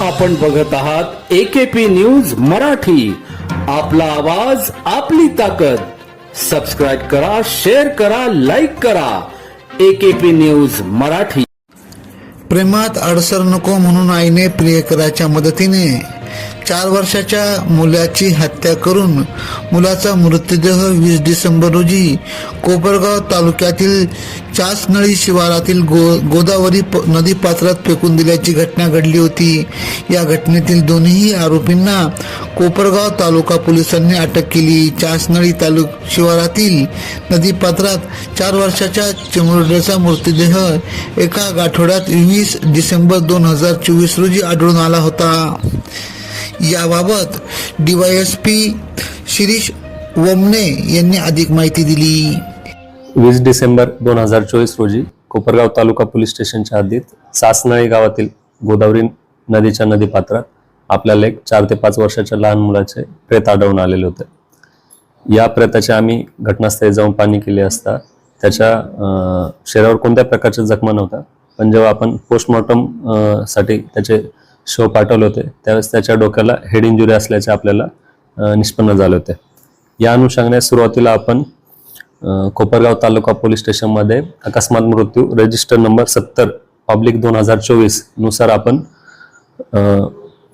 आपण बघत आहात एकेपी न्यूज मराठी. आपला आवाज आपली ताकद. सबस्क्राईब करा शेअर करा लाईक करा. AKP news Marathi. प्रेमात अडसर नको म्हणून आईने प्रियकराच्या मदतीने चार वर्षाच्या मुलाची हत्या करून मुलाचा मृतदेह वीस डिसेंबर रोजी कोपरगाव तालुक्यातील चासनळी शिवारातील गो गोदावरी प नदी पात्रात फेकून दिल्याची घटना घडली होती. या घटनेतील दोन्ही आरोपींना कोपरगाव तालुका पोलिसांनी अटक केली. चासनळी तालुक शिवारातील नदी पात्रात चार वर्षाच्या चिमुरड्याचा मृतदेह एका गाठोड्यात वीस डिसेंबर दोन हजार चोवीस रोजी आढळून आला होता. याबाबत डीवायएसपी शिरीष वमने यांनी अधिक माहिती दिली. वीस डिसेंबर दोन हजार चोवीस रोजी कोपरगाव तालुका पोलीस स्टेशनच्या हद्दीत सासनाळी गावातील गोदावरी नदीच्या नदीपात्रात आपल्याला एक चार ते पाच वर्षाच्या लहान मुलाचे प्रेत आढळून आलेले होते. या प्रेताचे आम्ही घटनास्थळी जाऊन पाणी केले असता त्याच्या शरीरावर कोणत्या प्रकारच्या जखमा नव्हत्या पण जेव्हा आपण पोस्टमॉर्टमसाठी त्याचे शव पाठवले होते. त्यावेळेस त्याच्या डोक्याला हेड इंजुरी असल्याचे आपल्याला निष्पन्न झाले होते. या अनुषंगाने सुरुवातीला आपण कोपरगाव तालुका पोलीस स्टेशनमध्ये अकस्मात मृत्यू रजिस्टर नंबर सत्तर पब्लिक दोन हजार चोवीसनुसार आपण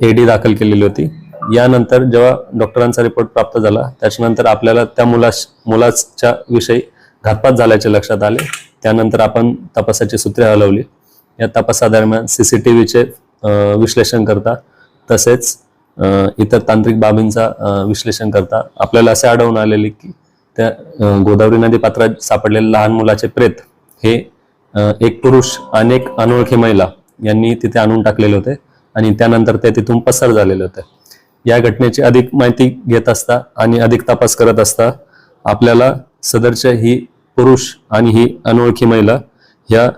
एडी दाखल केलेली होती. यानंतर जेव्हा डॉक्टरांचा रिपोर्ट प्राप्त झाला त्याच्यानंतर आपल्याला त्या मुला मुलाच्या विषयी घातपात झाल्याचे लक्षात आले. त्यानंतर आपण तपासाची सूत्रे हलवली. या तपासादरम्यान सीसीटीव्हीचे विश्लेषण करता तसेच इतर तांत्रिक बाबींचा विश्लेषण करता आपल्याला असे आढळून आलेले की त्या गोदावरी नदी पात्रात सापडलेले लहान मुलाचे प्रेत हे एक पुरुष अनेक अनोळखी महिला यांनी तिथे आणून टाकलेले होते आणि त्यानंतर ते तिथून पसार झालेले होते. या घटनेची अधिक माहिती घेत असता आणि अधिक तपास करत असता आपल्याला सदरच्या ही पुरुष आणि ही अनोळखी महिला ह्या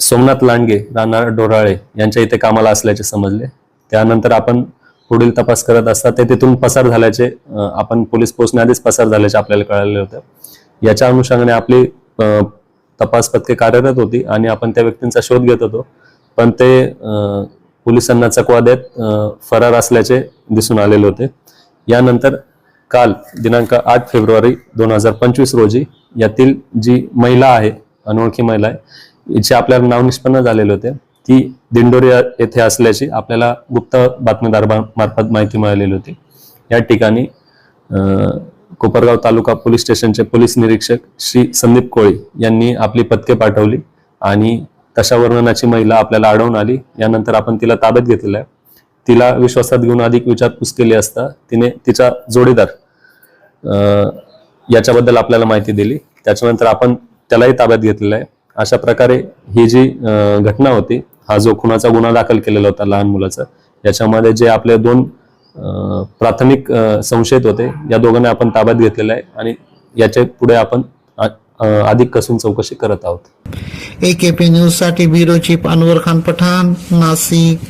सोमनाथ लांडगे राहणार डोराळे यांच्या इथे कामाला असल्याचे समजले. त्यानंतर आपण पुढील तपास करत असता ते तिथून पसार झाल्याचे आपण पोलीस पोहोचण्याआधीच पसार झाल्याचे आपल्याला कळाले होते. याच्या अनुषंगाने आपली तपास पथके कार्यरत होती आणि आपण त्या व्यक्तींचा शोध घेत होतो. पण ते पोलिसांना चकवा देत फरार असल्याचे दिसून आलेले होते. यानंतर काल दिनांक आठ फेब्रुवारी दोन हजार पंचवीस रोजी यातील जी महिला आहे अनोळखी महिला आहे हिचे आपल्याला नाव निष्पन्न झालेले होते. ती दिंडोरी येथे असल्याची आपल्याला गुप्त बातमीदार मार्फत माहिती मिळालेली होती. या ठिकाणी कोपरगाव तालुका पोलीस स्टेशनचे पोलीस निरीक्षक श्री संदीप कोळी यांनी आपली पथके पाठवली आणि तशा वर्णनाची महिला आपल्याला आढळून आली. यानंतर आपण तिला ताब्यात घेतलेलं आहे. तिला विश्वासात घेऊन अधिक विचारपूस केली असता तिने तिचा जोडीदार याच्याबद्दल आपल्याला माहिती दिली. त्याच्यानंतर आपण त्यालाही ताब्यात घेतलेलं आहे. अशा प्रकारे ही जी घटना होती हा जो खुनाचा गुन्हा दाखल केलेला होता लहान मुलाचा याच्यामध्ये जे आपले दोन प्राथमिक संशयित होते या दोघांना आपण ताब्यात घेतलेला आहे आणि याच्यापुढे आपण अधिक कसून चौकशी करत आहोत. ए के पी न्यूजसाठी ब्युरो चीफ अनवर खान पठाण नाशिक